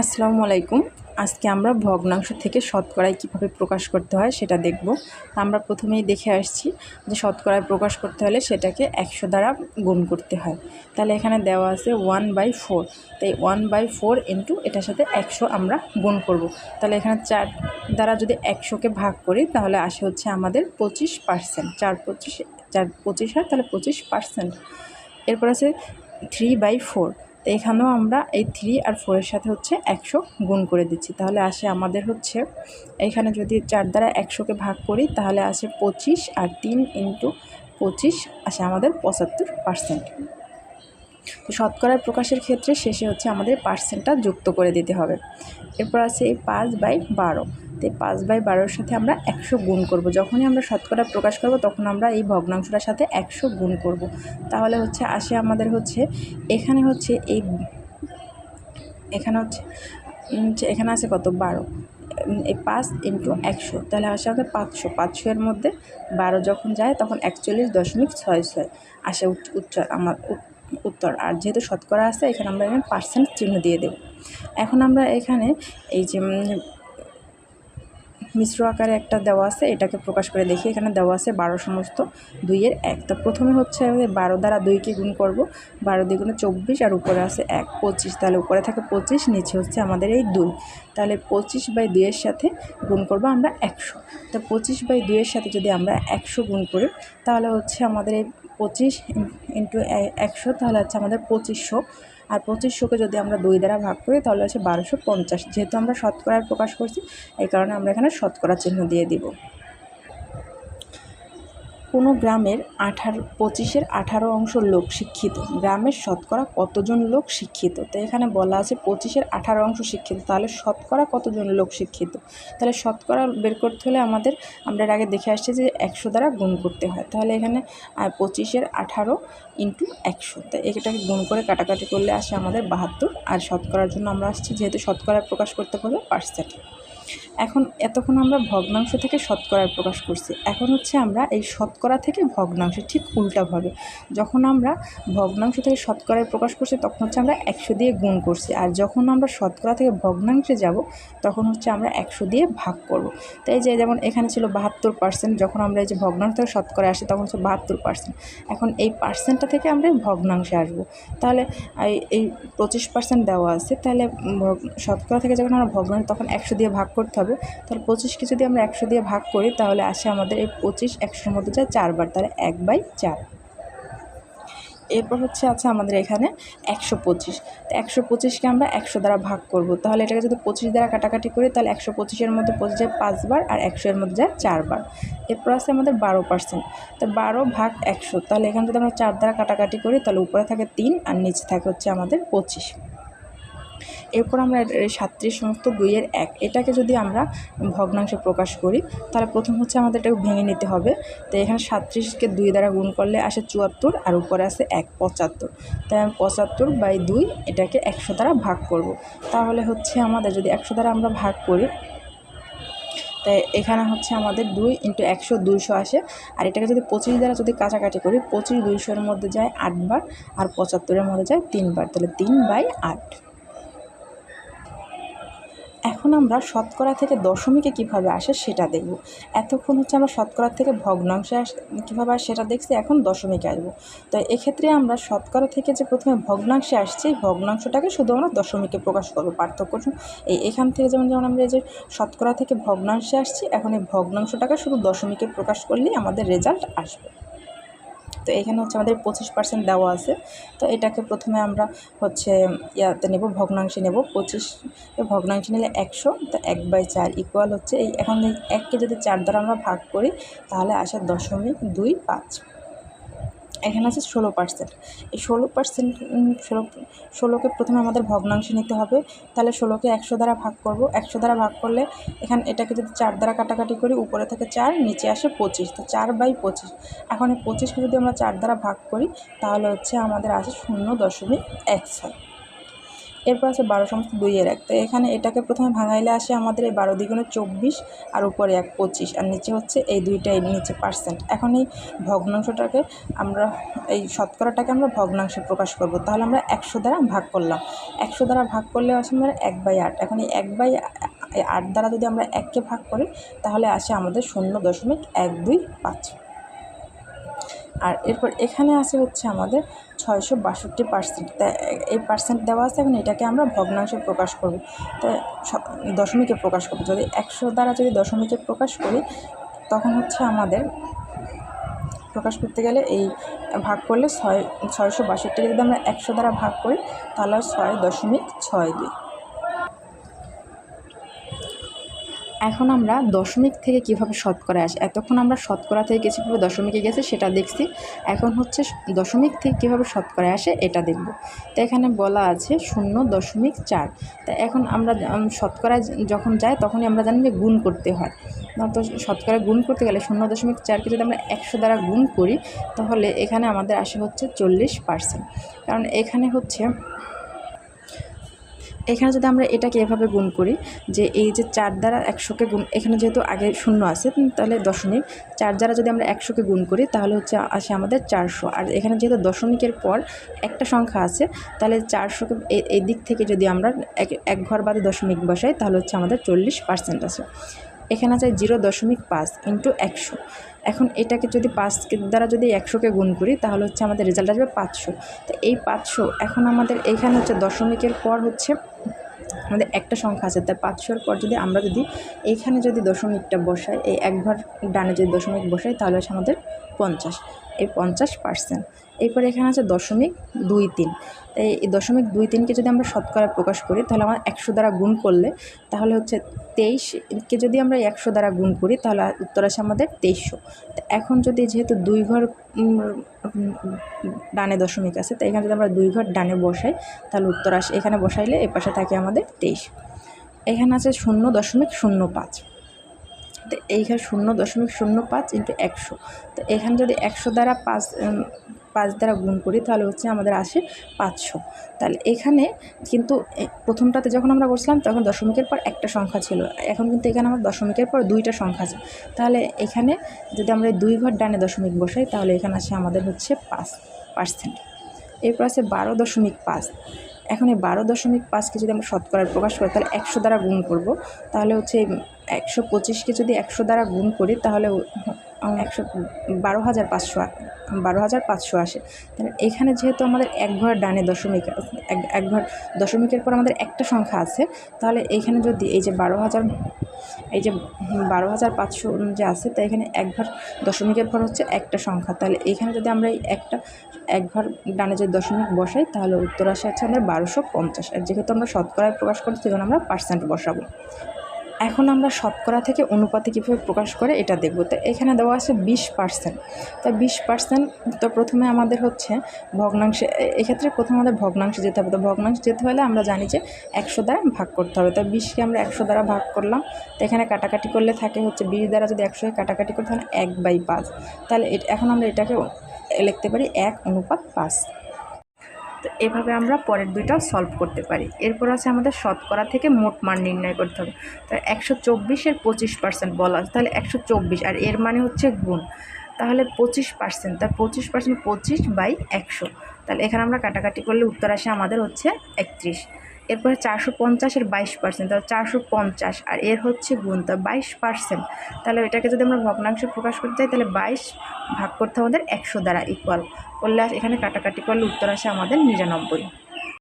আসসালামু আলাইকুম। আজকে আমরা ভগ্নাংশ থেকে শতকরায় কীভাবে প্রকাশ করতে হয় সেটা দেখব। আমরা প্রথমেই দেখে আসছি যে শতকরায় প্রকাশ করতে হলে সেটাকে একশো দ্বারা গুণ করতে হয়। তাহলে এখানে দেওয়া আছে ওয়ান বাই ফোর। তাই ওয়ান বাই ফোর ইন্টু এটার সাথে একশো আমরা গুণ করব। তাহলে এখানে চার দ্বারা যদি একশোকে ভাগ করি, তাহলে আসে হচ্ছে আমাদের পঁচিশ পার্সেন্ট। চার পঁচিশ চার পঁচিশ হয়, তাহলে পঁচিশ পার্সেন্ট। এরপর আছে থ্রি বাই ফোর। তো এখানেও আমরা এই থ্রি আর ফোরের সাথে হচ্ছে একশো গুণ করে দিচ্ছি। তাহলে আসে আমাদের হচ্ছে, এখানে যদি চার দ্বারা একশোকে ভাগ করি, তাহলে আসে পঁচিশ আর তিন ইন্টু পঁচিশ আসে আমাদের পঁচাত্তর পার্সেন্ট তো শতকরার প্রকাশের ক্ষেত্রে শেষে হচ্ছে আমাদের পার্সেন্টটা যুক্ত করে দিতে হবে। এরপর আছে এই পাঁচ বাই বারো। তো পাঁচ বাই বারোর সাথে আমরা একশো গুণ করব। যখনই আমরা শতকরা প্রকাশ করব, তখন আমরা এই ভগ্নাংশটার সাথে একশো গুণ করব। তাহলে হচ্ছে আসে আমাদের হচ্ছে, এখানে হচ্ছে এই, এখানে হচ্ছে এখানে আছে কত? বারো। এই পাঁচ ইন্টু একশো, তাহলে আসে আমাদের পাঁচশো। পাঁচশো এর মধ্যে বারো যখন যায়, তখন একচল্লিশ দশমিক ছয় ছয় আসে উত্তর আমার উত্তর। আর যেহেতু শতকরা আছে, এখানে আমরা এখানে পার্সেন্ট চিহ্ন দিয়ে দেব। এখন আমরা এখানে এই যে মিশ্র আকারে একটা দেওয়া আছে, এটাকে প্রকাশ করে দেখি। এখানে দেওয়া আছে বারো সমস্ত দুইয়ের এক। তো প্রথমে হচ্ছে আমাদের বারো দ্বারা দুইকে গুণ করব। বারো দ্বিগুণে চব্বিশ আর উপরে আছে এক। পঁচিশ, তাহলে উপরে থাকে পঁচিশ, নিচে হচ্ছে আমাদের এই দুই। তাহলে পঁচিশ বাই দুইয়ের সাথে গুণ করব আমরা একশো। তো পঁচিশ বাই দুইয়ের সাথে যদি আমরা একশো গুণ করি, তাহলে হচ্ছে আমাদের এই পঁচিশ ইন্টু একশো, তাহলে হচ্ছে আমাদের পঁচিশশো। আর পঁচিশশোকে যদি আমরা দুই দ্বারা ভাগ করি, তাহলে হচ্ছে বারোশো পঞ্চাশ। যেহেতু আমরা শতকরার প্রকাশ করছি, এই কারণে আমরা এখানে শতকরা চিহ্ন দিয়ে দিব। কোনো গ্রামের আঠারো, পঁচিশের আঠারো অংশ লোক শিক্ষিত। গ্রামের শতকরা কতজন লোক শিক্ষিত? তো এখানে বলা আছে পঁচিশের আঠারো অংশ শিক্ষিত। তাহলে শতকরা কতজন লোক শিক্ষিত? তাহলে শতকরা বের করতে হলে আমাদের, আমরা আগে দেখে আসছি যে একশো দ্বারা গুণ করতে হয়। তাহলে এখানে পঁচিশের আঠারো ইন্টু একশো। তাই এটাকে গুণ করে কাটাকাটি করলে আসে আমাদের বাহাত্তর। আর শতকরার জন্য আমরা আসছি যেহেতু শতকরা প্রকাশ করতে পারবে পার্সেন্ট। এখন এতক্ষণ আমরা ভগ্নাংশ থেকে শতকরায় প্রকাশ করছি। এখন হচ্ছে আমরা এই শতকরা থেকে ভগ্নাংশে, ঠিক উল্টাভাবে। যখন আমরা ভগ্নাংশ থেকে শতকরায় প্রকাশ করছি, তখন হচ্ছে আমরা একশো দিয়ে গুণ করছি। আর যখন আমরা শতকরা থেকে ভগ্নাংশে যাব, তখন হচ্ছে আমরা একশো দিয়ে ভাগ করব। তাই যে, যেমন এখানে ছিল বাহাত্তর পার্সেন্ট যখন আমরা এই যে ভগ্নাংশ থেকে শতকরা আসি, তখন হচ্ছে বাহাত্তর পার্সেন্ট এখন এই পার্সেন্টটা থেকে আমরা ভগ্নাংশে আসব। তাহলে এই পঁচিশ পার্সেন্ট দেওয়া আছে, তাহলে শতকরা থেকে যখন আমরা ভগ্নাংশ, তখন একশো দিয়ে ভাগ করতে হবে। তাহলে পঁচিশকে যদি আমরা একশো দিয়ে ভাগ করি, তাহলে আসে আমাদের এই পঁচিশ একশোর মধ্যে যায় চারবার তাহলে এক বাই চার। এরপর হচ্ছে আছে আমাদের এখানে একশো পঁচিশ। তো একশো পঁচিশকে আমরা একশো দ্বারা ভাগ করব। তাহলে এটাকে যদি পঁচিশ দ্বারা কাটাকাটি করি, তাহলে একশো পঁচিশের মধ্যে পঁচিশ যায় পাঁচবার আর একশো এর মধ্যে যায় চারবার এরপর আছে আমাদের বারো পার্সেন্ট। তো বারো ভাগ একশো, তাহলে এখানে যদি আমরা চার দ্বারা কাটাকাটি করি, তাহলে উপরে থাকে তিন আর নিচে থাকে হচ্ছে আমাদের পঁচিশ। এরপর আমরা সাতত্রিশ সমস্ত দুইয়ের এক। এটাকে যদি আমরা ভগ্নাংশে প্রকাশ করি, তাহলে প্রথম হচ্ছে আমাদের এটাকে ভেঙে নিতে হবে। তো এখানে সাতত্রিশকে দুই দ্বারা গুণ করলে আসে চুয়াত্তর, আর উপরে আসে এক, পঁচাত্তর। তাই আমি পঁচাত্তর বাই দুই এটাকে একশো দ্বারা ভাগ করব। তাহলে হচ্ছে আমাদের যদি একশো দ্বারা আমরা ভাগ করি, তাই এখানে হচ্ছে আমাদের দুই ইন্টু একশো দুইশো আসে। আর এটাকে যদি পঁচিশ দ্বারা যদি কাছাকাছি করি, পঁচিশ দুইশোর মধ্যে যায় আটবার, আর পঁচাত্তরের মধ্যে যায় তিনবার। তাহলে তিন বাই আট। এখন আমরা শতকরা থেকে দশমিকে কীভাবে আসে সেটা দেখব। এতক্ষণ হচ্ছে আমরা শতকরা থেকে ভগ্নাংশে আস, কীভাবে আসে সেটা দেখছি, এখন দশমিকে আসব। তো এক্ষেত্রে আমরা শতকরা থেকে যে প্রথমে ভগ্নাংশে আসছি ভগ্নাংশটাকে শুধু আমরা দশমিকে প্রকাশ করব, পার্থক্য এই এখান থেকে যেমন যেমন আমরা এই যে শতকরা থেকে ভগ্নাংশে আসছি, এখন এই ভগ্নাংশটাকে শুধু দশমিকে প্রকাশ করলেই আমাদের রেজাল্ট আসবে। তো এখানে হচ্ছে আমাদের পঁচিশ পার্সেন্ট দেওয়া আছে। তো এটাকে প্রথমে আমরা হচ্ছে ইয়াতে নেব, ভগ্নাংশে নেব। পঁচিশ ভগ্নাংশে নিলে একশো, তো এক বাই চার ইকুয়াল হচ্ছে এই, এখন এককে যদি চার দ্বারা আমরা ভাগ করি, তাহলে আসে দশমিক দুই পাঁচ। এখানে আছে ষোলো পার্সেন্ট এই ষোলো পার্সেন্ট ষোলো, ষোলোকে প্রথমে আমাদের ভগ্নাংশ নিতে হবে। তাহলে ষোলোকে একশো দ্বারা ভাগ করব। একশো দ্বারা ভাগ করলে এখানে, এটাকে যদি চার দ্বারা কাটাকাটি করি, উপরে থেকে চার, নিচে আসে পঁচিশ। তো চার বাই পঁচিশ। এখন এই পঁচিশকে যদি আমরা চার দ্বারা ভাগ করি, তাহলে হচ্ছে আমাদের আছে শূন্য দশমিক এক ছয়। এরপর আছে বারো সমস্ত দুইয়ের এক। তো এখানে এটাকে প্রথমে ভাঙাইলে আসে আমাদের এই বারো দ্বিগুণে চব্বিশ আর উপরে এক পঁচিশ। আর নিচে হচ্ছে এই দুইটাই, নিচে পার্সেন্ট এখন এই ভগ্নাংশটাকে আমরা, এই শতকরাটাকে আমরা ভগ্নাংশে প্রকাশ করব। তাহলে আমরা একশো দ্বারা ভাগ করলাম। একশো দ্বারা ভাগ করলে আসে আমাদের এক বাই আট। এখন এই এক বাই আট দ্বারা যদি আমরা এককে ভাগ করি, তাহলে আসে আমাদের শূন্য দশমিক এক দুই পাঁচ। আর এরপর এখানে আছে হচ্ছে আমাদের ছয়শো বাষট্টি পার্সেন্ট তা, এই পার্সেন্ট দেওয়া আছে এখন এটাকে আমরা ভগ্নাংশে প্রকাশ করব। তা দশমিকে প্রকাশ করব। যদি একশো দ্বারা যদি দশমিকে প্রকাশ করি, তখন হচ্ছে আমাদের প্রকাশ করতে গেলে এই ভাগ করলে ছয়, ছয়শো বাষট্টিকে যদি আমরা একশো দ্বারা ভাগ করি, তাহলে ছয় দশমিক ছয় দুই। এখন আমরা দশমিক থেকে কীভাবে শতকরা আসে? এতক্ষণ আমরা শতকরা থেকে গেছি, কীভাবে দশমিকে গেছে সেটা দেখছি। এখন হচ্ছে দশমিক থেকে কীভাবে শতকরা আসে এটা দেখব। তো এখানে বলা আছে শূন্য দশমিক চার। তা এখন আমরা শতকরায় যখন যাই তখনই আমরা জানি যে গুণ করতে হয়। তো শতকরা গুণ করতে গেলে শূন্য দশমিক চারকে যদি আমরা একশো দ্বারা গুণ করি, তাহলে এখানে আমাদের আসে হচ্ছে চল্লিশ পার্সেন্ট কারণ এখানে হচ্ছে এখানে যদি আমরা এটাকে এভাবে গুণ করি, যে এই যে চার দ্বারা একশোকে গুণ, এখানে যেহেতু আগে শূন্য আছে, তাহলে দশমিক। চার দ্বারা যদি আমরা একশোকে গুণ করি, তাহলে হচ্ছে আসে আমাদের চারশো। আর এখানে যেহেতু দশমিকের পর একটা সংখ্যা আছে, তাহলে চারশোকে এই দিক থেকে যদি আমরা এক এক ঘর বাদে দশমিক বসাই, তাহলে হচ্ছে আমাদের চল্লিশ পার্সেন্ট আছে। এখানে আছে জিরো দশমিক পাঁচ ইন্টু একশো। এখন এটাকে যদি পাঁচ দ্বারা যদি একশোকে গুণ করি, তাহলে হচ্ছে আমাদের রেজাল্ট আসবে পাঁচশো। তো এই পাঁচশো, এখন আমাদের এইখানে হচ্ছে দশমিকের পর হচ্ছে আমাদের একটা সংখ্যা আছে। তার পাঁচশোর পর যদি আমরা যদি এইখানে যদি দশমিকটা বসাই, এই একবার ডানে যদি দশমিক বসাই, তাহলে আছে আমাদের পঞ্চাশ। এই পঞ্চাশ পার্সেন্ট এরপরে এখানে আছে দশমিক দুই তিন। এই দশমিক দুই তিনকে যদি আমরা শতকরা প্রকাশ করি, তাহলে আমার একশো দ্বারা গুণ করলে, তাহলে হচ্ছে তেইশকে যদি আমরা একশো দ্বারা গুণ করি, তাহলে উত্তর আসে আমাদের তেইশশো। এখন যদি যেহেতু দুই ঘর ডানে দশমিক আছে তাই এখানে যদি আমরা দুই ঘর ডানে বসাই, তাহলে উত্তর আসে, এখানে বসাইলে এ পাশে থাকে আমাদের তেইশ। এখানে আছে শূন্য দশমিক শূন্য পাঁচ। তো এইখানে শূন্য দশমিক শূন্য পাঁচ ইন্টু একশো। তো এখানে যদি একশো দ্বারা পাঁচ পাঁচ দ্বারা গুণ করি, তাহলে হচ্ছে আমাদের আসে পাঁচশো। তাহলে এখানে কিন্তু প্রথমটাতে যখন আমরা করছিলাম তখন দশমিকের পর একটা সংখ্যা ছিল। এখন কিন্তু এখানে আমার দশমিকের পর দুইটা সংখ্যা আছে। তাহলে এখানে যদি আমরা দুই ঘর ডানে দশমিক বসাই, তাহলে এখানে আসে আমাদের হচ্ছে পাঁচ পার্সেন্ট। এরপর আছে বারো দশমিক পাঁচ। এখন এই বারো দশমিক পাঁচকে যদি আমরা শতকরার প্রকাশ করি, তাহলে একশো দ্বারা গুণ করব। তাহলে হচ্ছে একশো পঁচিশকে যদি একশো দ্বারা গুণ করি, তাহলে একশো বারো হাজার পাঁচশো বারো হাজার পাঁচশো আসে। তাহলে এখানে যেহেতু আমাদের এক ঘর ডানে দশমিক এক ঘর দশমিকের পর আমাদের একটা সংখ্যা আছে, তাহলে এইখানে যদি এই যে বারো হাজার, এই যে বারো হাজার পাঁচশো যে আছে তাই এখানে এক ঘর দশমিকের পর হচ্ছে একটা সংখ্যা। তাহলে এখানে যদি আমরা এই একটা, এক ঘর ডানে যে দশমিক বসাই, তাহলে উত্তর আসে হচ্ছে আমাদের বারোশো পঞ্চাশ। আর যেহেতু আমরা শতকরায় প্রকাশ করছি সেজন্য আমরা পার্সেন্ট বসাবো। এখন আমরা শতকরা থেকে অনুপাতে কীভাবে প্রকাশ করে এটা দেখব। তো এখানে দেওয়া আছে বিশ পার্সেন্ট। তা বিশ পার্সেন্ট তো প্রথমে আমাদের হচ্ছে ভগ্নাংশে এক্ষেত্রে প্রথমে আমাদের ভগ্নাংশে যেতে হবে। তো ভগ্নাংশ যেতে হলে আমরা জানি যে একশো দ্বারা ভাগ করতে হবে। তো বিশকে আমরা একশো দ্বারা ভাগ করলাম। তো এখানে কাটাকাটি করলে থাকে হচ্ছে বিশ দ্বারা যদি একশো কাটাকাটি করতে হয় এক বাই পাঁচ। তাহলে এখন আমরা এটাকে লিখতে পারি এক অনুপাত পাঁচ। তো এভাবে আমরা পরের দুইটাও সলভ করতে পারি। এরপর আছে আমাদের শতকরা থেকে মোট মান নির্ণয় করতে হবে। তো একশো চব্বিশের পঁচিশ পার্সেন্ট বলা আছে, তাহলে একশো চব্বিশ, আর এর মানে হচ্ছে গুণ। তাহলে পঁচিশ পার্সেন্ট তার পঁচিশ পার্সেন্ট পঁচিশ বাই একশো। তাহলে এখানে আমরা কাটাকাটি করলে উত্তর আসে আমাদের হচ্ছে একত্রিশ। এরপরে চারশো পঞ্চাশের বাইশ পার্সেন্ট তাহলে চারশো পঞ্চাশ, আর এর হচ্ছে গুণ তো বাইশ পার্সেন্ট তাহলে এটাকে যদি আমরা ভগ্নাংশে প্রকাশ করতে চাই তাহলে বাইশ ভাগ করতে আমাদের একশো দ্বারা ইকুয়াল করলে এখানে কাটাকাটি করলে উত্তর আসে আমাদের নিরানব্বই।